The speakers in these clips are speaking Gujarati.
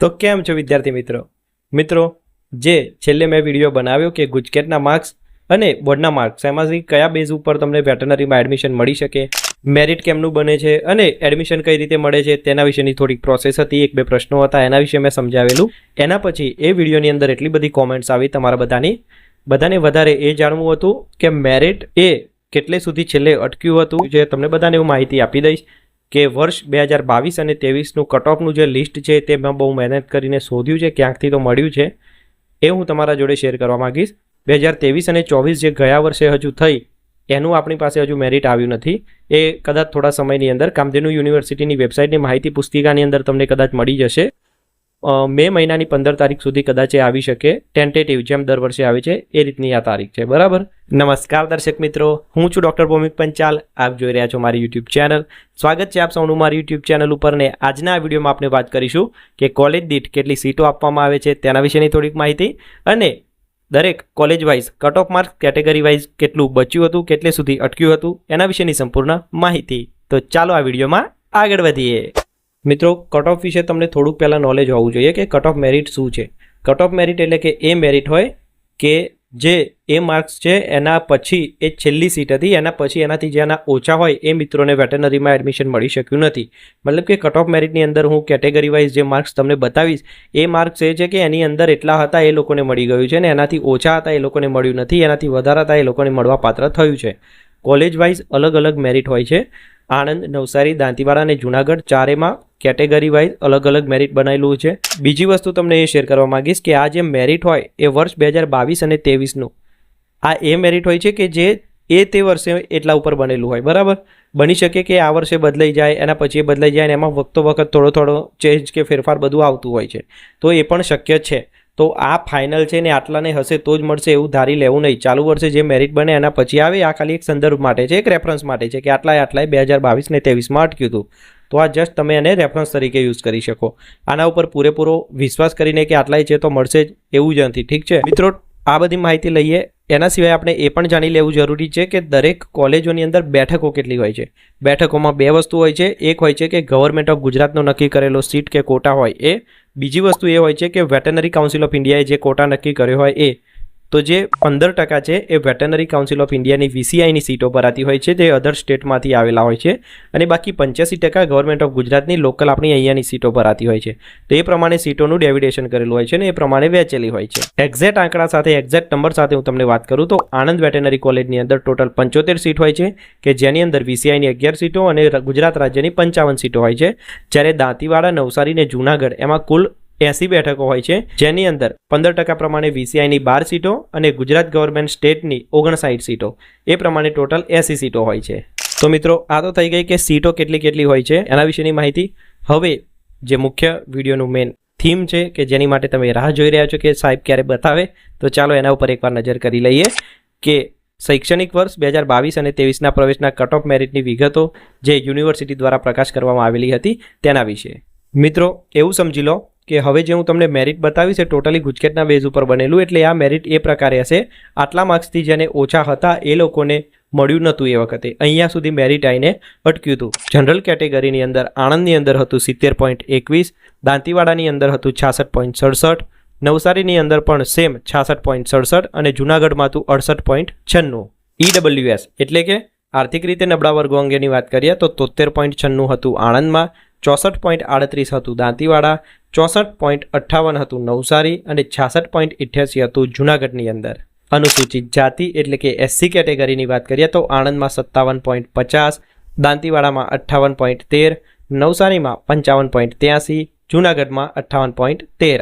તો કેમ છો વિદ્યાર્થી મિત્રો? મિત્રો, જે છેલ્લે મેં વીડિયો બનાવ્યો કે ગુજકેટના માર્ક્સ અને બોર્ડના માર્ક્સ એમાંથી કયા બેઝ ઉપર તમને વેટનરીમાં એડમિશન મળી શકે મેરિટ કેમનું બને છે અને એડમિશન કઈ રીતે મળે છે, તેના વિશેની થોડીક પ્રોસેસ હતી, એક બે પ્રશ્નો હતા, એના વિશે મેં સમજાવેલું. એના પછી એ વિડીયોની અંદર એટલી બધી કોમેન્ટ્સ આવી તમારા બધાની. બધાને વધારે એ જાણવું હતું કે મેરિટ એ કેટલે સુધી છેલ્લે અટક્યું હતું, જે તમને બધાને હું માહિતી આપી દઈશ. કે વર્ષ બે હજાર બાવીસ અને ત્રેવીસનું કટઓફનું જે લિસ્ટ છે તે મેં બહુ મહેનત કરીને શોધ્યું છે, ક્યાંકથી તો મળ્યું છે, એ હું તમારા જોડે શેર કરવા માગીશ. બે હજાર ત્રેવીસ અને ચોવીસ જે ગયા વર્ષે હજુ થઈ, એનું આપણી પાસે હજુ મેરિટ આવ્યું નથી. એ કદાચ થોડા સમયની અંદર કામધેનુ યુનિવર્સિટીની વેબસાઇટની માહિતી પુસ્તિકાની અંદર તમને કદાચ મળી જશે. મે મહિનાની પંદર તારીખ સુધી કદાચ એ આવી શકે. ટેન્ટેટિવ જેમ દર વર્ષે આવે છે, એ રીતની આ તારીખ છે. બરાબર? નમસ્કાર દર્શક મિત્રો. હું છું ડૉક્ટર ભૌમિક પંચાલ. આપ જોઈ રહ્યા છો મારી યુટ્યુબ ચેનલ. સ્વાગત છે આપ સૌનું મારી યુટ્યુબ ચેનલ ઉપર ને આજના આ વિડીયોમાં આપણે વાત કરીશું કે કોલેજ દીઠ કેટલી સીટો આપવામાં આવે છે તેના વિશેની થોડીક માહિતી અને દરેક college wise cut off marks category wise કેટલું બચ્યું હતું, કેટલે સુધી અટક્યું હતું, એના વિશેની સંપૂર્ણ માહિતી. તો ચાલો આ વિડીયોમાં આગળ વધીએ. મિત્રો કટ ઓફ વિશે તમને થોડુંક પહેલાં નોલેજ હોવું જોઈએ કે કટ ઓફ મેરિટ શું છે. કટ ઓફ મેરિટ એટલે કે એ મેરિટ હોય કે જે એ માર્ક્સ છે, એના પછી એ છેલ્લી સીટ હતી, એના પછી એનાથી જેના ઓછા હોય એ મિત્રોને વેટરનરીમાં એડમિશન મળી શક્યું નથી. મતલબ કે કટ ઓફ મેરિટની અંદર હું કેટેગરી વાઇઝ જે માર્ક્સ તમને બતાવીશ, એ માર્ક્સ એ છે કે એની અંદર એટલા હતા એ લોકોને મળી ગયું છે ને એનાથી ઓછા હતા એ લોકોને મળ્યું નથી, એનાથી વધારે હતા એ લોકોને મળવા પાત્ર થયું છે. કોલેજ વાઇઝ અલગ અલગ મેરિટ હોય છે. આણંદ, નવસારી, દાંતીવાડા અને જુનાગઢ ચારેમાં કેટેગરી વાઇઝ અલગ અલગ મેરિટ બનાવેલું છે. બીજી વસ્તુ તમને એ શેર કરવા માંગીશ કે આ જે મેરિટ હોય એ વર્ષ બે હજાર બાવીસ અને ત્રેવીસનું. આ એ મેરિટ હોય છે કે જે એ તે વર્ષે એટલા ઉપર બનેલું હોય, બરાબર? બની શકે કે આ વર્ષે બદલાઈ જાય, એના પછી એ બદલાઈ જાય અને એમાં વખતો વખત થોડો થોડો ચેન્જ કે ફેરફાર બધું આવતું હોય છે. તો એ પણ શક્ય છે. તો આ ફાઇનલ છે ને આટલાને હશે તો જ મળશે એવું ધારી લેવું નહીં. ચાલુ વર્ષે જે મેરિટ બને એના પછી આવે, આ ખાલી એક સંદર્ભ માટે છે, એક રેફરન્સ માટે છે કે આટલાય આટલાય બે હજાર બાવીસ ને ત્રેવીસમાં અટક્યું હતું. તો આ જસ્ટ તમે એને રેફરન્સ તરીકે યુઝ કરી શકો. આના ઉપર પૂરેપૂરો વિશ્વાસ કરીને કે આટલાય છે તો મળશે જ એવું જ નથી. ઠીક છે? મિત્રો, આ બધી માહિતી લઈએ. એના સિવાય આપણે એ પણ જાણી લેવું જરૂરી છે કે દરેક કોલેજોની અંદર બેઠકો કેટલી હોય છે. બેઠકોમાં બે વસ્તુ હોય છે. એક હોય છે કે ગવર્મેન્ટ ઓફ ગુજરાતનો નક્કી કરેલો સીટ કે કોટા હોય એ બીજી વસ્તુ એ હોય છે કે વેટનરી કાઉન્સિલ ઓફ ઇન્ડિયાએ જે કોટા નક્કી કર્યો હોય એ તો જે પંદર ટકા છે એ વેટનરી કાઉન્સિલ ઓફ ઇન્ડિયાની વીસીઆઈની સીટો ભરાતી હોય છે, જે અધર સ્ટેટમાંથી આવેલા હોય છે. અને બાકી પંચ્યાસી ટકા ગવર્મેન્ટ ઓફ ગુજરાતની લોકલ આપણી અહીંયાની સીટો ભરાતી હોય છે. તો એ પ્રમાણે સીટોનું ડેવિડેશન કરેલું હોય છે ને એ પ્રમાણે વહેંચેલી હોય છે. એક્ઝેક્ટ આંકડા સાથે એક્ઝેક્ટ નંબર સાથે હું તમને વાત કરું તો આણંદ વેટેનરી કોલેજની અંદર ટોટલ પંચોતેર સીટ હોય છે, કે જેની અંદર વીસીઆઈની અગિયાર સીટો અને ગુજરાત રાજ્યની પંચાવન સીટો હોય છે. જ્યારે દાંતીવાડા, નવસારી અને જૂનાગઢ, એમાં કુલ એસી બેઠકો હોય છે. જેની અંદર પંદર ટકા પ્રમાણે વીસીઆઈની બાર સીટો અને ગુજરાત ગવર્મેન્ટ સ્ટેટની ઓગણસાઠ સીટો. એ પ્રમાણે ટોટલ એસી સીટો હોય છે. તો મિત્રો, આ તો થઈ ગઈ કે સીટો કેટલી કેટલી હોય છે, એના વિશેની માહિતી હવે જે મુખ્ય વિડીયોનું મેન થીમ છે કે જેની માટે તમે રાહ જોઈ રહ્યા છો કે સાહેબ ક્યારે બતાવે, તો ચાલો એના ઉપર એકવાર નજર કરી લઈએ કે શૈક્ષણિક વર્ષ બે હજાર બાવીસ અને ત્રેવીસના પ્રવેશના કટ ઓફ મેરિટની વિગતો જે યુનિવર્સિટી દ્વારા પ્રકાશ કરવામાં આવેલી હતી તેના વિશે. મિત્રો, એવું સમજી લો કે હવે જે હું તમને મેરિટ બતાવીશ એ ટોટલી ગુજકેટના બેઝ ઉપર બનેલું, એટલે આ મેરિટ એ પ્રકારે હશે. આટલા માર્ક્સથી જેને ઓછા હતા એ લોકોને મળ્યું નહોતું એ વખતે. અહીંયા સુધી મેરિટ આવીને અટક્યું હતું. જનરલ કેટેગરીની અંદર આણંદની અંદર હતું સિત્તેર પોઈન્ટ એકવીસ, દાંતીવાડાની અંદર હતું છાસઠ પોઈન્ટ સડસઠ, નવસારીની અંદર પણ સેમ છાસઠ પોઈન્ટ સડસઠ અને જૂનાગઢમાં હતું અડસઠ પોઈન્ટ છન્નું. ઈડબલ્યુએસ એટલે કે આર્થિક રીતે નબળા વર્ગો અંગેની વાત કરીએ તો તોતેર પોઈન્ટ છન્નું હતું આણંદમાં ચોસઠ પોઈન્ટ આડત્રીસ હતું દાંતીવાડા, ચોસઠ પોઈન્ટ અઠ્ઠાવન હતું નવસારી અને છાસઠ પોઈન્ટ ઇઠ્યાસી હતું જૂનાગઢની અંદર. અનુસૂચિત જાતિ એટલે કે એસસી કેટેગરીની વાત કરીએ તો આણંદમાં સત્તાવન પોઈન્ટ પચાસ, દાંતીવાડામાં અઠ્ઠાવન પોઈન્ટ તેર, નવસારીમાં પંચાવન પોઈન્ટ ત્યાસી, જૂનાગઢમાં અઠ્ઠાવન પોઈન્ટ તેર.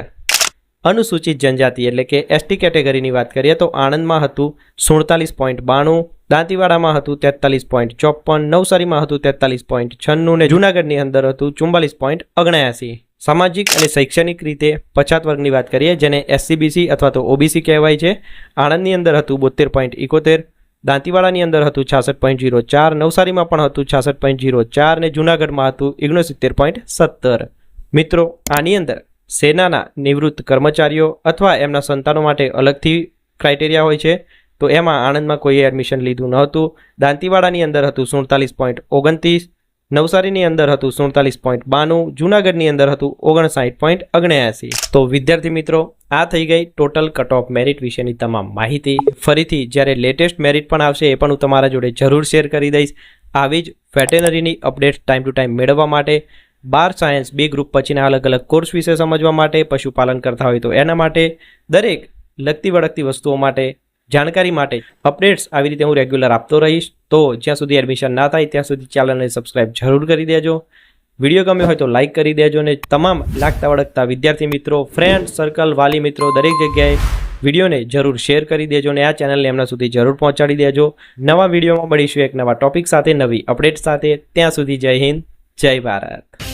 અનુસૂચિત જનજાતિ એટલે કે એસટી કેટેગરીની વાત કરીએ તો આણંદમાં હતું સુડતાલીસ પોઈન્ટ બાણું દાંતીવાડામાં હતું તેતાલીસ પોઈન્ટ ચોપન, નવસારીમાં હતું તેતાલીસ પોઈન્ટ છન્નું ને જૂનાગઢની અંદર હતું ચુમ્બાલીસ પોઈન્ટ ઓગણ્યાસી. સામાજિક અને શૈક્ષણિક રીતે પછાત વર્ગની વાત કરીએ, જેને એસસીબીસી અથવા તો ઓબીસી કહેવાય છે. આણંદની અંદર હતું બોતેર પોઈન્ટ ઇકોતેર, દાંતીવાડાની અંદર હતું છાસઠ પોઈન્ટ જીરો ચાર, નવસારીમાં પણ હતું છાસઠ પોઈન્ટ જીરો ચાર ને જૂનાગઢમાં હતું ઓગણસિત્તેર પોઈન્ટ સત્તર. મિત્રો, આની અંદર સેનાના નિવૃત્ત કર્મચારીઓ અથવા એમના સંતાનો માટે અલગથી ક્રાઇટેરિયા હોય છે. તો એમાં આણંદમાં કોઈએ એડમિશન લીધું ન હતું દાંતીવાડાની અંદર હતું સુડતાલીસ પોઈન્ટ ઓગણત્રીસ, નવસારીની અંદર હતું સુડતાલીસ પોઈન્ટ બાણું, જૂનાગઢની અંદર હતું ઓગણસાઠ પોઈન્ટ અગણ્યાસી તો વિદ્યાર્થી મિત્રો, આ થઈ ગઈ ટોટલ કટ ઓફ મેરિટ વિશેની તમામ માહિતી. ફરીથી જ્યારે લેટેસ્ટ મેરિટ પણ આવશે એ પણ હું તમારા જોડે જરૂર શેર કરી દઈશ. આવી જ વેટેનરીની અપડેટ્સ ટાઈમ ટુ ટાઈમ મેળવવા માટે, બાર સાયન્સ બી ગ્રુપ પછીના અલગ અલગ કોર્સ વિશે સમજવા માટે, પશુપાલન કરતા હોય તો એના માટે, દરેક લગતી વળગતી વસ્તુઓ માટે જાણકારી માટે અપડેટ્સ આવી રીતે હું રેગ્યુલર આપતો રહીશ. તો જ્યાં સુધી એડમિશન ના થાય, ત્યાં સુધી ચેનલને સબસ્ક્રાઇબ જરૂર કરી દેજો. વીડિયો ગમ્યો હોય તો લાઇક કરી દેજો અને તમામ લાગતા વળગતા વિદ્યાર્થી મિત્રો ફ્રેન્ડ સર્કલ વાલી મિત્રો દરેક જગ્યાએ વિડીયોને જરૂર શેર કરી દેજો અને આ ચેનલને એમના સુધી જરૂર પહોંચાડી દેજો. નવા વિડીયોમાં મળીશું એક નવા ટોપિક સાથે, નવી અપડેટ સાથે. ત્યાં સુધી જય હિન્દ, જય ભારત.